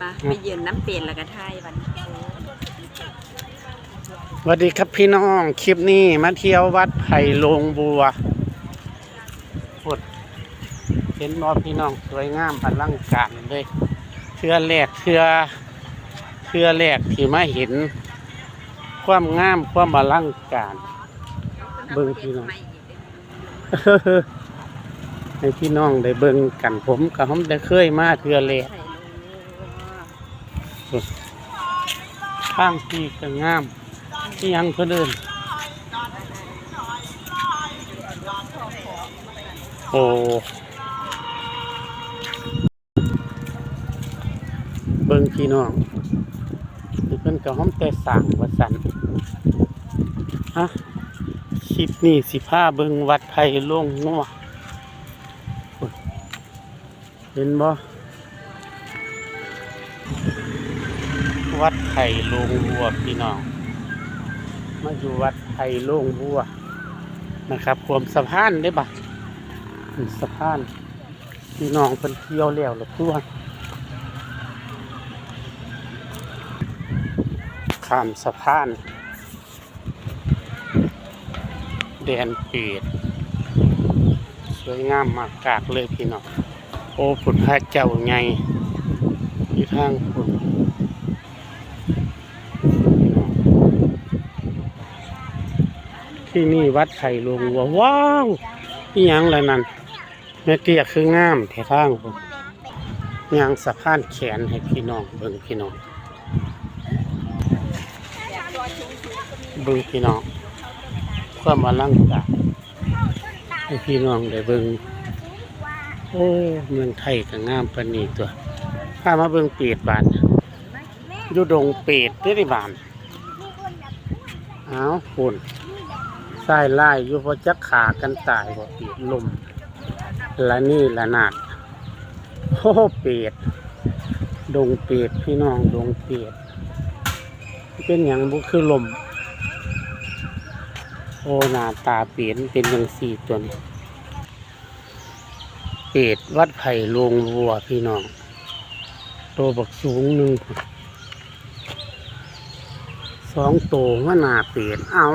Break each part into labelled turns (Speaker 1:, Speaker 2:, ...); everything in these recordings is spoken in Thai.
Speaker 1: ปะไปยืนน้ำเปลี่ยนแล้วก็ไทยวัน
Speaker 2: สวัสดีครับพี่น้อง คลิปนี้มาเที่ยววัดไผ่ลงบัวพุดเห็นบอพี่น้องสวยงามอลังการเลยเทือแรกเทือเทือแรกที่มาเห็น ความงามความอลังการ เบิ่งพี่น้องให้พี่น้องได้เบิ่งกันผมกับผมได้เคยมาเทือแรก ข้างที่ก็งาม ที่ยังเพื่นเดิน โอ้เบิ่งพี่น้องนี่เพิ่นกับห้อมแต่สั่งวัดสันฮะคลิปนี้สิพาเบิ่งวัดไผ่ลงนัวโอ้ยเห็นบ่ วัดไผ่ลงบัวพี่น้องมาอยู่วัดไผ่ลงบัวนะครับความสะพานได้ปะสะพานพี่น้องเพิ่นเที่ยวแล้วหรือตัวข้ามสะพานแดนเปรตสวยงามมากกากเลยพี่น้องโอ้ผุดพระเจ้าไงอยู่ทางผุด ที่นี่วัดไผ่ลงวัวว้าวนี่ยังอะไรนั่นแม่เตี้ยคืองามแถวทางผมยางสะพานแขนให้พี่น้องเบิ่งพี่น้องเบิ่งพี่น้องความอลังการให้พี่น้องได้เบิ่งโอ้เมืองไทยก็งามปานนี้ตัวพามาเบิ่งเป็ดบานอยู่ดงเป็ดได้อได้บานอ้าวคุ ใส่ไล่ยู่เพราะจะขากันตายบ่ปียดลมและนี่ละนาดโอ้เป็ดดงเป็ดพี่น้องดงเป็ดเป็นอย่างบุคือลม โอ้หน้าตาเป็ดเป็นอย่างสี่ตัวนี้เป็ดวัดไผ่ลงวัวพี่น้องโตวบักสูงหนึ่งสองโตวว่าหน้าเป็ดเอา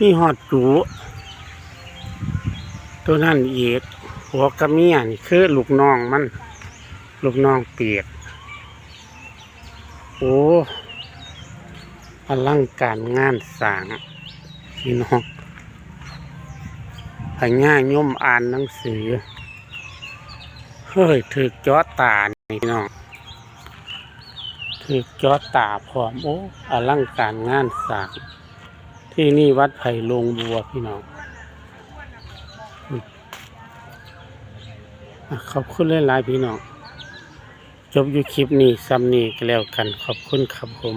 Speaker 2: มีหอดจูตัวนั่นเอกหัวกระเมียนี่คือลูกน้องมัน ลูกน้องเปียก โอ้อลังการงานสางพี่น้องพญาย่มอ่านหนังสือ เฮ้ยถือจอตาพี่น้องถือจอตาพร้อมโอ้อลังการงานสาง ที่นี่วัดไผ่ลงบัวพี่น้องอขอบคุณหลายๆพี่น้อง จบอยู่คลิปนี้ซ้ำนี้ก็แล้วกัน ขอบคุณครับผม